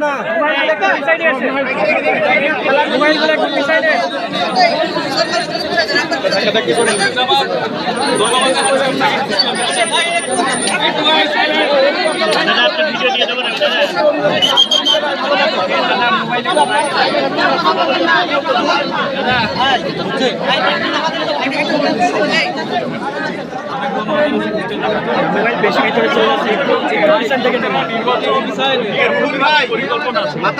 না মাথা ভিতরে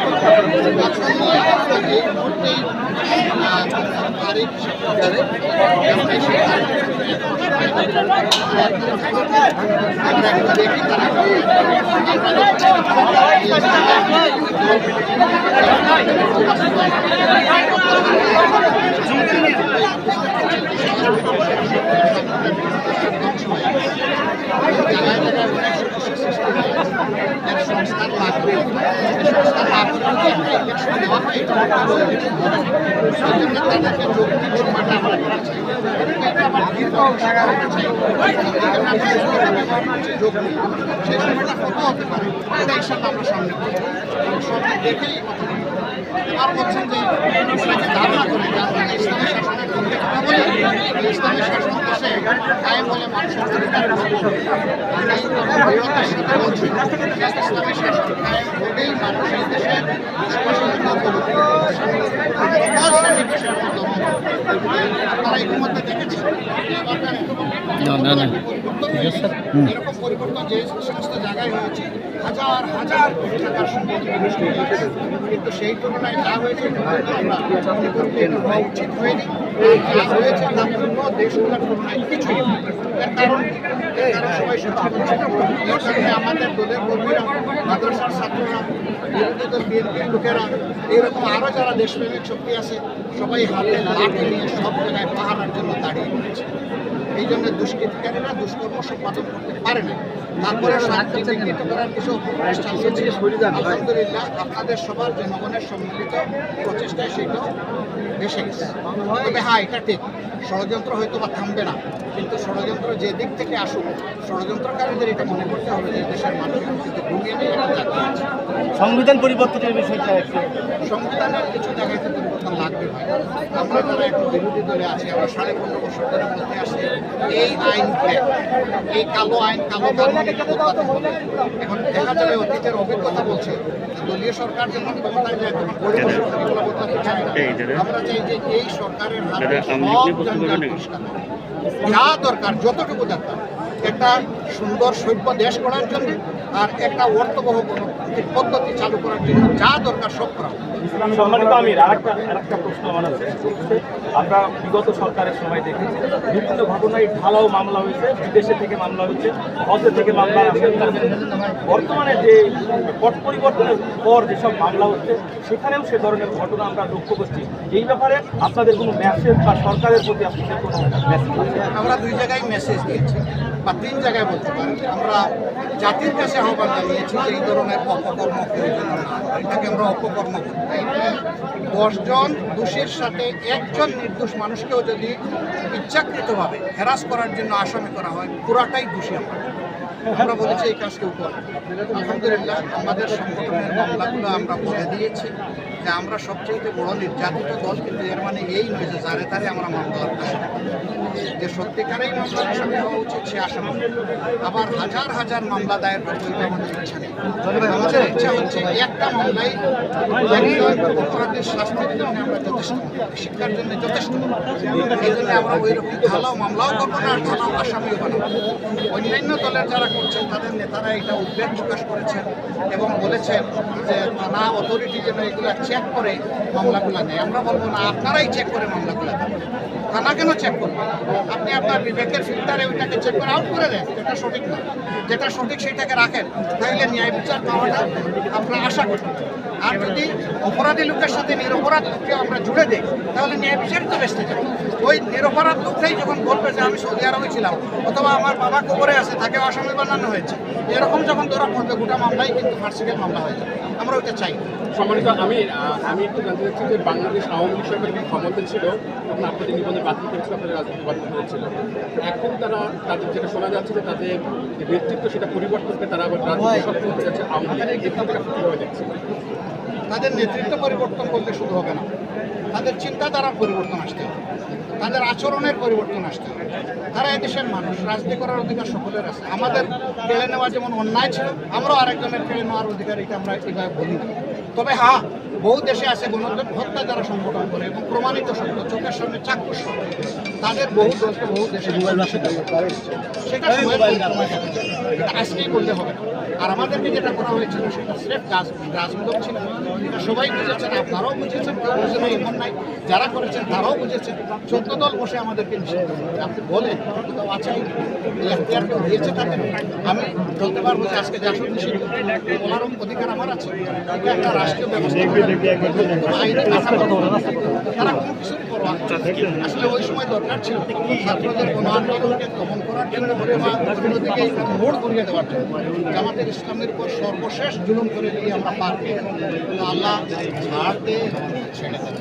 সরকার এই মুহূর্তে তারিখ আমরা বলে ইসলামী শাসন দেশে মানুষের দেশে না না না। এরকম পরিবর্তন যে সমস্ত জায়গায় হয়েছে হাজার হাজার কোটি টাকার সম্পদ বিনষ্ট হয়েছে কিন্তু সেই তুলনায় যা হয়েছে হওয়া উচিত হয়নি যা হয়েছে তা অন্য দেশগুলোর তুলনায় কিছুই এর কারণ আমাদের দলের কর্মীরা, মাদ্রাসার ছাত্ররা, বিরোধী এরকম আরও যারা দেশপ্রেমিক শক্তি আছে, সবাই হাতে লাঠি নিয়ে সব জায়গায় পাহারার জন্য দাঁড়িয়ে এই জন্য দুষ্কৃতিকারীরা দুষ্কর্ম সম্পাদন করতে পারে না তারপরে করার কিছু আলহামদুলিল্লাহ আপনাদের সবার জনগণের সম্মিলিত প্রচেষ্টায় সেটা এসে গেছে। তবে হ্যাঁ এটা ঠিক। ষড়যন্ত্র হয়তো বা থামবে না কিন্তু ষড়যন্ত্র যে দিক থেকে আসুক ষড়যন্ত্রকারীদের এটা মনে করতে হবে যে দেশের মানুষের ঘুমিয়ে সংবিধান পরিবর্তনের বিষয়টা সংবিধানের কিছু জায়গায় পরিবর্তন লাগবে ভাই। আমরা যারা একটু বিরোধী দলে আছি আমরা সাড়ে পনেরো বছর ধরে বলতে আসছি এই আইন ব্রেক এই কালো আইন কালো এখন দেখা যাবে অতীতের অভিজ্ঞতা বলছে দলীয় সরকার যখন ক্ষমতায় যায় তখন আমরা চাই যে এই সরকারের হাতে সব যা দরকার যতটুকু দরকার। একটা সুন্দর সভ্য দেশ করার জন্য আর একটা অর্থবহ কোনো পদ্ধতি চালু করার জন্য যা দরকার সব করা সম্মানিত আমির আরেকটা আরেকটা প্রশ্ন আমার আছে। আমরা বিগত সরকারের সময় দেখেছি বিভিন্ন ঘটনায় ঢালাও মামলা হয়েছে বিদেশে থেকে মামলা হয়েছে হজে থেকে মামলা আছে। বর্তমানে যে পট পরিবর্তনের পর যেসব মামলা হচ্ছে সেখানেও সে ধরনের ঘটনা আমরা লক্ষ্য করছি। এই ব্যাপারে আপনাদের কোনো মেসেজ বা সরকারের প্রতি আপনাদের কোনো মেসেজ আমরা দুই জায়গায় মেসেজ দিয়েছি। বা তিন জায়গায় বলতে পারেন, আমরা জাতির কাছে আহ্বান জানিয়েছি যে এই ধরনের অপকর্ম করে যেন না হয়। এটাকে আমরা অপকর্ম বলি দশজন দোষীর সাথে একজন নির্দোষ মানুষকেও যদি ইচ্ছাকৃতভাবে হেরাস করার জন্য আসামি করা হয়, পুরাটাই দোষী আমরা আমরা বলেছি এই কাজ কেউ করে আলহামদুলিল্লাহ আমাদের সংগঠনের মামলাগুলো আমরা বলে দিয়েছি যে আমরা সবচেয়ে বড় নির্যাতিত দল কিন্তু এর মানে এই নয় যে যারে তারে আমরা মামলার করব। যে সত্যিকারেই মামলার আসামি হওয়া উচিত সে আসামি। আবার হাজার হাজার মামলা দায়ের এটা আমাদের ইচ্ছা নেই। আমাদের ইচ্ছা হচ্ছে একটা মামলায় অপরাধের শাস্তির জন্য আমরা যথেষ্ট শিক্ষার জন্য যথেষ্ট এই জন্য আমরা ওই রকম ঢালাও মামলাও করব না আর ঢালাও আসামিও বানাবো। অন্যান্য দলের যারা করছেন, তাদের নেতারা এটা উদ্বেগ প্রকাশ করেছেন এবং বলেছেন যে থানা অথরিটি যেন এগুলো চেক করে মামলাগুলা নেয়। আমরা বলব না, আপনারাই চেক করে মামলাগুলা থানা কেন চেক করবে? আপনি আপনার বিবেকের ফিল্টারে ওইটাকে চেক করে আউট করে দেন, যেটা সঠিক না। যেটা সঠিক সেটাকে রাখেন তাইলে ন্যায় বিচার পাওয়াটা আমরা আশা করি। আর যদি অপরাধী লোকের সাথে নিরপরাধ লোককে আমরা জুড়ে দিই তাহলে ন্যায় তো বেসতে যাবে ওই নিরপরাধ লোকটাই যখন বলবে যে আমি সৌদি আরবে ছিলাম অথবা আমার বাবা কবরে আছে তাকে আসামি বানানো হয়েছে এরকম যখন ধরা পড়বে গোটা মামলাই কিন্তু ফার্সিকের মামলা হয়ে যাবে। আমরা ওইটা চাই। সম্মানিত আমি আমি একটু জানতে চাচ্ছি যে বাংলাদেশ আওয়ামী লীগ সরকার ক্ষমতা ছিল? তখন আপনাদের নিবন্ধন বাতিল করেছিল আপনাদের রাজনীতি বাতিল করেছিল। এখন তারা তাদের যেটা শোনা যাচ্ছে যে তাদের যে নেতৃত্ব সেটা পরিবর্তন করে তারা আবার রাজনীতি সক্রিয় হয়ে যাচ্ছে আওয়ামী লীগ। এখান থেকে আপনি কীভাবে দেখছেন? তাদের নেতৃত্ব পরিবর্তন করলে শুধু হবে না। তাদের চিন্তাধারার পরিবর্তন আসতে হবে। তাদের আচরণের পরিবর্তন আসতে হবে। তারা এদেশের মানুষ, রাজনীতি করার অধিকার সকলের আছে। আমাদের কেড়ে নেওয়া যেমন অন্যায় ছিল, আমরাও আরেকজনের কেড়ে নেওয়ার অধিকার এটা আমরা এভাবে বলি না। তবে হ্যাঁ বহু দেশে আছে গণতন্ত্র হত্যা যারা সংগঠন করে এবং প্রমাণিত সত্য, চোখের সামনে চাক্ষুষ। তাদের বহু দলকে বহু দেশে সেটা আজকেই বললে হবে আর আমাদেরকে যেটা করা হয়েছিল, সেটা স্রেফ গাছ গাছগুলো ছিল। সবাই বুঝেছেন আপনারাও বুঝেছেন কেউ বুঝে নাই এমন নাই যারা করেছেন, তারাও বুঝেছেন। চোদ্দ দল বসে আমাদেরকে নিষেধ আপনি বলেন কেউ দিয়েছে তাদের আমি বলতে পারব যে আজকে নিষিদ্ধ। বলার অধিকার আমার আছে। এটা একটা রাষ্ট্রীয় ব্যবস্থা। আসলে ওই সময় দরকার ছিল ছাত্রদের কোনো আন্দোলনকে দমন করার জন্য দেওয়ার জন্য জামাতের ইসলামের উপর সর্বশেষ জুলুম করে দিয়ে আমরা পার পেয়ে গেলাম। তো আল্লাহ ছাড় দিয়ে ছেড়ে দেন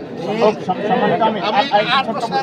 আমি আর প্রশ্ন